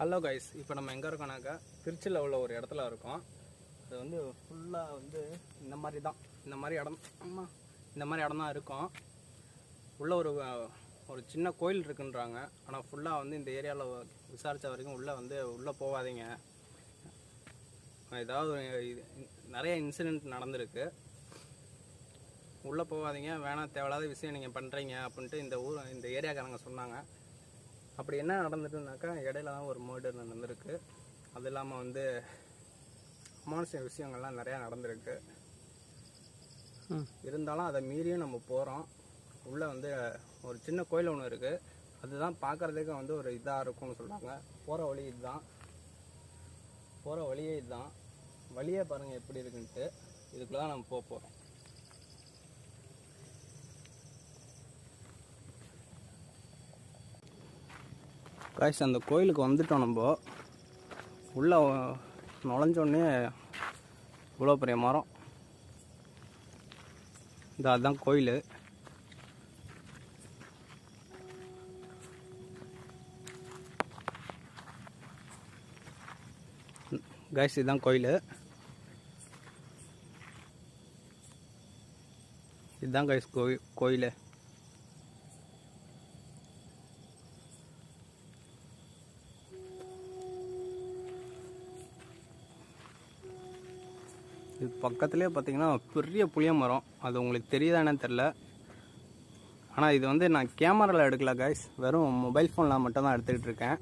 Hello guys இப்போ நம்ம எங்கே இருக்கோம்னாக்கா திருச்சியில் உள்ள ஒரு இடத்துல இருக்கோம். அது வந்து ஃபுல்லாக வந்து இந்த மாதிரி தான். இந்த மாதிரி இடம் ஆமாம் இந்த மாதிரி இடம் தான் இருக்கும். உள்ள ஒரு ஒரு சின்ன கோயில் இருக்குன்றாங்க. ஆனால் ஃபுல்லாக வந்து இந்த ஏரியாவில் விசாரித்த வரைக்கும் உள்ளே வந்து உள்ளே போகாதீங்க. ஏதாவது இது நிறைய இன்சிடெண்ட் நடந்திருக்கு. உள்ளே போகாதீங்க. வேணாம் தேவையில்லாத விஷயம் நீங்கள் பண்ணுறீங்க அப்படின்ட்டு இந்த ஊர் இந்த ஏரியாக்காரங்க சொன்னாங்க. அப்படி என்ன நடந்துட்டுனாக்கா இடையில தான் ஒரு மர்டர் நடந்திருக்கு. அது இல்லாமல் வந்து அமானுஷ விஷயங்கள்லாம் நிறையா நடந்திருக்கு. இருந்தாலும் அதை மீறியும் நம்ம போகிறோம் உள்ளே வந்து ஒரு சின்ன கோயில் ஒன்று இருக்குது அதுதான் பார்க்குறதுக்கு வந்து ஒரு இதாக இருக்கும்னு சொல்கிறாங்க போகிற வழி இதுதான். போகிற வழியே இதுதான். வழியே பாருங்கள் எப்படி இருக்குன்ட்டு. இதுக்குள்ள தான் நம்ம போக போகிறோம் காய்ஸ் அந்த கோயிலுக்கு வந்துட்டோம் நம்ம. உள்ளே நுழைஞ்சோடனே இவ்வளோ பெரிய மரம். இந்த அதுதான் கோயில். காய்ஸ் இதுதான் கோயில். இதுதான் காய்ஸ் கோயில் கோயில். இது பக்கத்துலேயே பார்த்தீங்கன்னா பெரிய புளிய மரம். அது உங்களுக்கு தெரியுதானு தெரில ஆனால் இது வந்து நான் கேமராவில் எடுக்கல கைஸ் வெறும் மொபைல் ஃபோனில் மட்டும்தான் எடுத்துக்கிட்டு இருக்கேன்.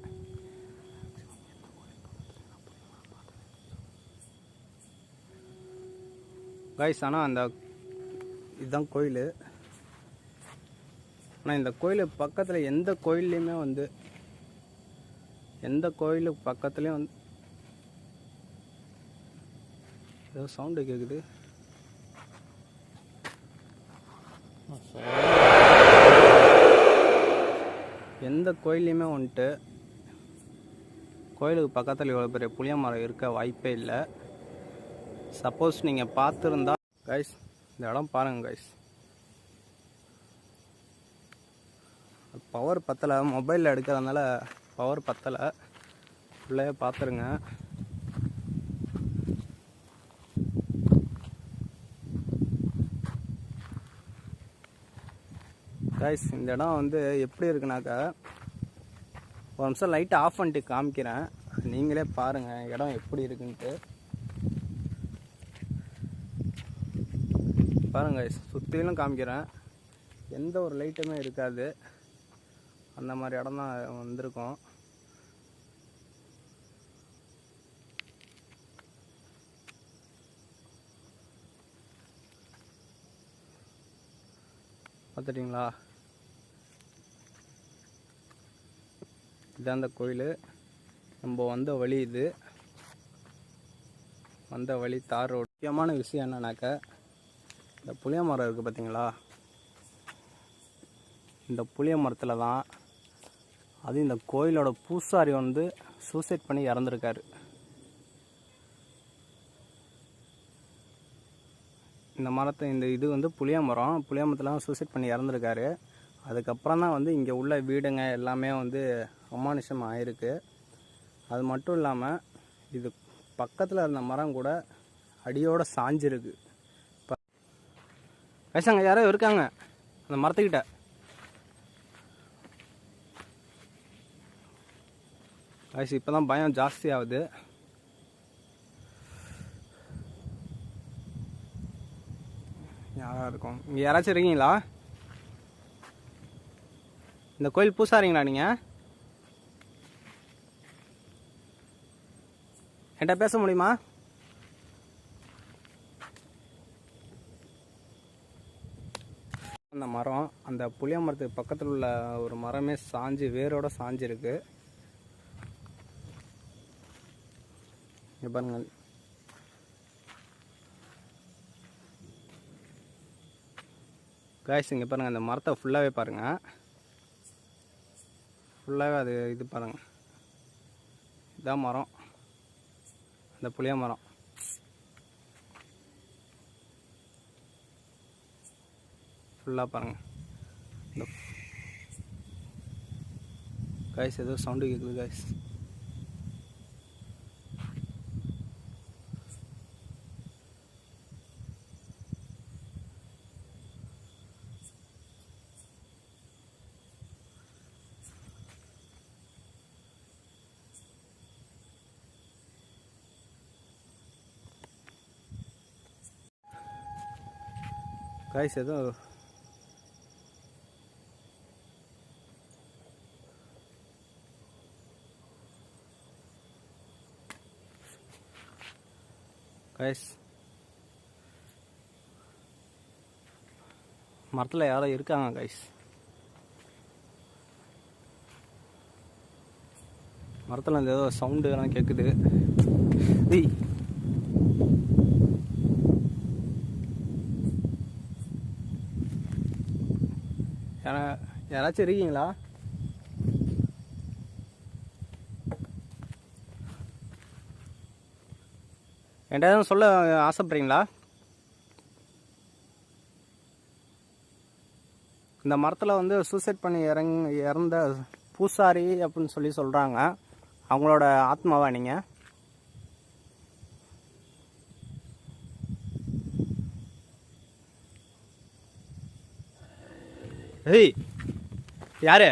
கைஸ் ஆனால் அந்த இதுதான் கோயில். ஆனால் இந்த கோயில் பக்கத்தில் எந்த கோயில்லையுமே வந்து எந்த கோயிலுக்கு பக்கத்துலேயும் வந்து ஏதோ சவுண்டு கேட்குது எந்த கோயில்லையுமே வந்துட்டு கோயிலுக்கு பக்கத்தில் இவ்வளோ பெரிய புளிய மரம் இருக்க வாய்ப்பே இல்லை. சப்போஸ் நீங்கள் பார்த்துருந்தா கைஸ் இந்த இடம் பாருங்கள் கைஸ் பவர் பத்தலை மொபைலில் எடுக்கிறதுனால பவர் பத்தலை. உள்ளே பார்த்துருங்க. கைஸ் இந்த இடம் வந்து எப்படி இருக்குனாக்கா ஒரு நிமிஷம் லைட்டை ஆஃப் பண்ணிட்டு காமிக்கிறேன். நீங்களே பாருங்கள் இடம் எப்படி இருக்குன்ட்டு. பாருங்க சுற்றிலும் காமிக்கிறேன். எந்த ஒரு லைட்டுமே இருக்காது. அந்த மாதிரி இடம் தான் வந்திருக்கோம். பார்த்துட்டிங்களா? இதான் அந்த கோயில். நம்ம வந்த வழி இது. வந்த வழி தார் ரோடு. முக்கியமான விஷயம் என்னன்னாக்கா இந்த புளிய மரம் இருக்குது பார்த்தீங்களா இந்த புளிய மரத்தில் தான் அது இந்த கோயிலோட பூசாரி வந்து சூசைட் பண்ணி இறந்துருக்காரு. இந்த மரத்தை இந்த இது வந்து புளிய மரம். புளிய மரத்தில் சூசைட் பண்ணி இறந்துருக்காரு. அதுக்கப்புறம் தான் வந்து இங்கே உள்ள வீடுங்க எல்லாமே வந்து அமானுஷம் ஆயிருக்கு. அது மட்டும் இல்லாமல் இது பக்கத்தில் இருந்த மரம் கூட அடியோட சாஞ்சிருக்கு. வயசாங்க யாரோ இருக்காங்க அந்த மரத்துக்கிட்ட. வயசு இப்போ தான் பயம் ஜாஸ்தி ஆகுது. யாராக இருக்கும்? இங்கே யாராச்சும் இருக்கீங்களா? இந்த கோயில் பூசாரிங்களா நீங்கள் என்கிட்ட பேச முடியுமா? அந்த மரம் அந்த புளிய மரத்துக்கு பக்கத்தில் உள்ள ஒரு மரமே சாஞ்சு வேரோட சாஞ்சிருக்கு. இங்க பாருங்க. காய்ஸ் இங்கே பாருங்கள் அந்த மரத்தை ஃபுல்லாகவே பாருங்கள் ஃபுல்லாகவே அது இது பாருங்கள் இதான் மரம். அந்த புளிய மரம். ஃபுல்லாக பாருங்கள் இந்த காய்ஸ் ஏதோ சவுண்டு கேட்குது காய்ஸ் காய்ஸ் ஏதோ கைஸ் மரத்தில் யாரோ இருக்காங்க கைஸ் மரத்தில் இந்த ஏதோ சவுண்டு எல்லாம் கேட்குது யாரா யாராச்சும் இருக்கீங்களா? என்கிட்ட எதுவும் சொல்ல ஆசைப்படுறீங்களா? இந்த மரத்தில் வந்து சூசைட் பண்ணி இறங் இறந்த பூசாரி அப்படின்னு சொல்லி சொல்கிறாங்க அவங்களோட ஆத்மாவா நீங்கள் ஏய் யாரு?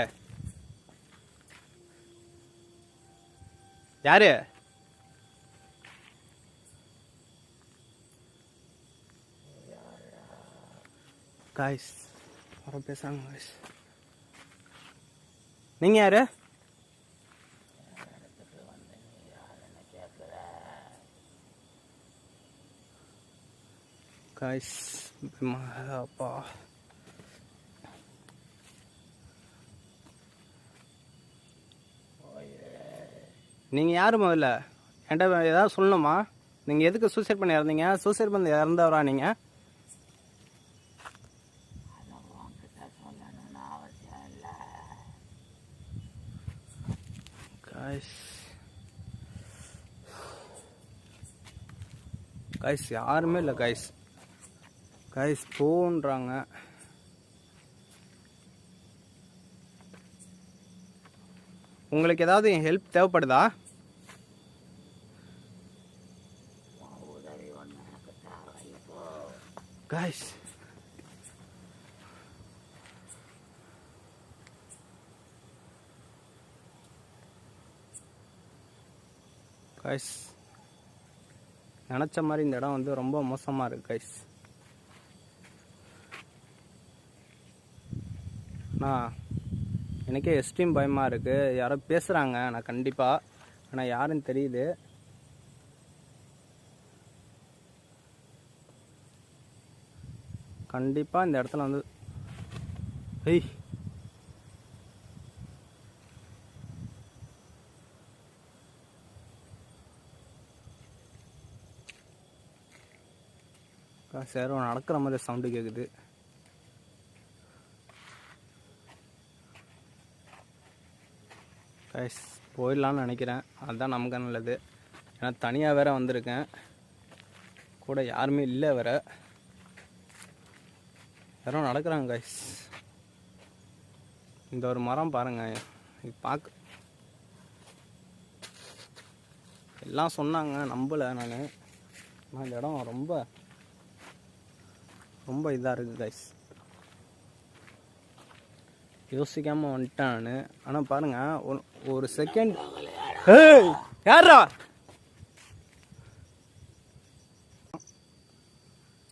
யாரு? காய்ஸ் வர பேசாங்க காய்ஸ் நீங்க யாரு? காய்ஸ் அப்பா. நீங்கள் யார் முதல்ல? என்கிட்ட ஏதாவது சொல்லணுமா? நீங்கள் எதுக்கு சூசைட் பண்ணி இறந்தீங்க? சூசைட் பண்ணி இறந்தவரா நீங்கள் காய்ஸ் காய்ஸ் யாருமே இல்லை காய்ஸ் காய்ஸ் போன்றாங்க. உங்களுக்கு ஏதாவது ஹெல்ப் தேவைப்படுதா? Guys. கைஸ் நினச்ச மாதிரி இந்த இடம் வந்து ரொம்ப மோசமாக இருக்குது கைஸ் அண்ணா எனக்கே எஸ்ட்ரீம் பயமாக இருக்குது யாரோ பேசுகிறாங்க ஆனால் கண்டிப்பாக ஆனால் யாருன்னு தெரியுது. கண்டிப்பாக இந்த இடத்துல வந்து ஐய் சேரும் நடக்கிற மாதிரி சவுண்டு கேட்குது கைஸ் போயிடலான்னு நினைக்கிறேன். அதுதான் நமக்கு நல்லது. ஏன்னா தனியாக வேற வந்திருக்கேன். கூட யாருமே இல்லை வேறு. யாரும் நடக்கிறாங்க கைஸ் இந்த ஒரு மரம் பாருங்க. இது பார்க்க எல்லாம் சொன்னாங்க நம்பலை நான். ஆனால் இந்த இடம் ரொம்ப ரொம்ப இதாக இருக்குது கைஸ் யோசிக்காமல் வந்துட்டேன் நான். ஆனால் பாருங்கள் ஒரு ஒரு செகண்ட் யாரா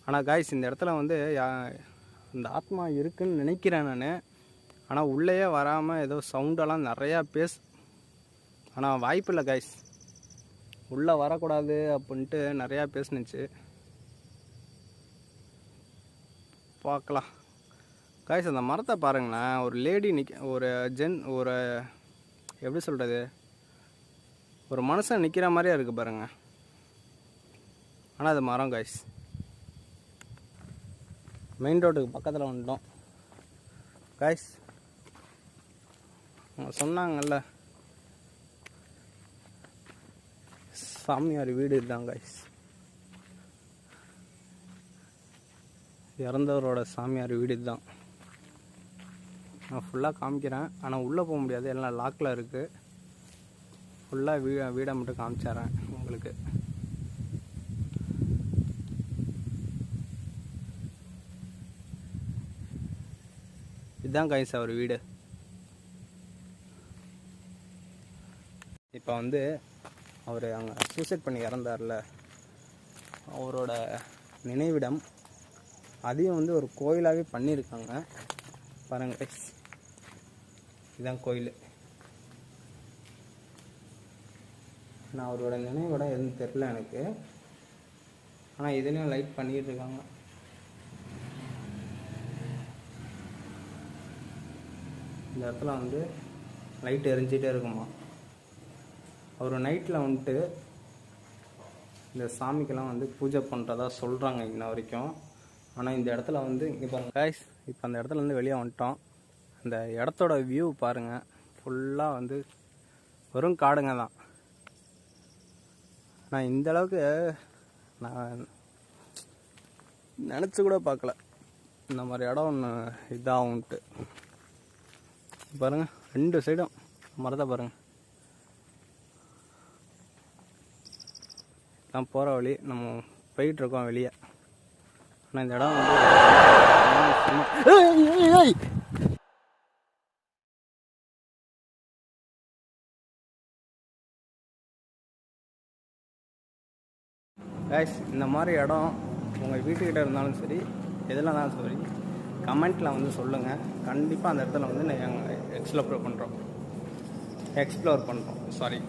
ஆனால் காய்ஸ் இந்த இடத்துல வந்து யா- இந்த ஆத்மா இருக்குன்னு நினைக்கிறேன் நான். ஆனால் உள்ளேயே வராமல் ஏதோ சவுண்டெல்லாம் நிறையா பேஸ் ஆனால் வாய்ப்பு இல்லை காய்ஸ் உள்ளே வரக்கூடாது அப்படின்ட்டு நிறையா பேசுனுச்சு. பார்க்கலாம். காய்ஸ் அந்த மரத்தை பாருங்களேன். ஒரு லேடி நிற்க ஒரு ஜென் ஒரு எப்படி சொல்கிறது ஒரு மனுஷன் நிற்கிற மாதிரியே இருக்குது பாருங்க. ஆனால் அது மரம் காய்ஸ் மெயின் ரோட்டுக்கு பக்கத்தில் வந்துட்டோம். காய்ஸ் அவங்க சொன்னாங்கல்ல சாமியார் வீடு இதுதான் காய்ஸ் இறந்தவரோட சாமியார் வீடு இதுதான். நான் ஃபுல்லாக காமிக்கிறேன். ஆனால் உள்ளே போக முடியாது. எல்லாம் லாக்கில் இருக்குது ஃபுல்லாக வீ வீடை மட்டும் காமிச்சிடுறேன் உங்களுக்கு. இதுதான் கைஸ் அவர் வீடு. இப்போ வந்து அவர் அங்கே சூசைட் பண்ணி இறந்தார்ல. அவரோட நினைவிடம் அதையும் வந்து ஒரு கோயிலாகவே பண்ணியிருக்காங்க. பாருங்க இதுதான் கோயில். நான் அவரோட நினைவிடம் எதுவும் தெரில எனக்கு. ஆனால் இதுலேயும் லைட் பண்ணிகிட்டு இருக்காங்க. இந்த இடத்துல வந்து லைட் எரிஞ்சிட்டே இருக்குமா? அவர் நைட்டில் வந்துட்டு இந்த சாமிக்கெல்லாம் வந்து பூஜை பண்ணுறதா சொல்கிறாங்க இன்ன வரைக்கும். ஆனால் இந்த இடத்துல வந்து இங்கே பாருங்கள் guys இப்போ அந்த இடத்துலருந்து வெளியே வந்துட்டோம். அந்த இடத்தோட வியூ பாருங்கள் ஃபுல்லாக வந்து வெறும் காடுங்க தான். நான் இந்த அளவுக்கு நான் நினச்சி கூட பார்க்கல. இந்த மாதிரி இடம் ஒன்று இதாகும்ட்டு. பாருங்கள் ரெண்டு சைடும் மரத்தை பாருங்கள் தான் போகிற வழி. நம்ம போயிட்டுருக்கோம் வெளியே. ஆனால் இந்த இடம் வந்து கைஸ் இந்த மாதிரி இடம் உங்கள் வீட்டுக்கிட்ட இருந்தாலும் சரி எதில் தான் சரி கமெண்ட்டில் வந்து சொல்லுங்கள் கண்டிப்பாக அந்த இடத்துல வந்து நாங்கள் எக்ஸ்ப்ளோர் பண்ணுறோம் எக்ஸ்ப்ளோர் பண்ணுறோம் சாரி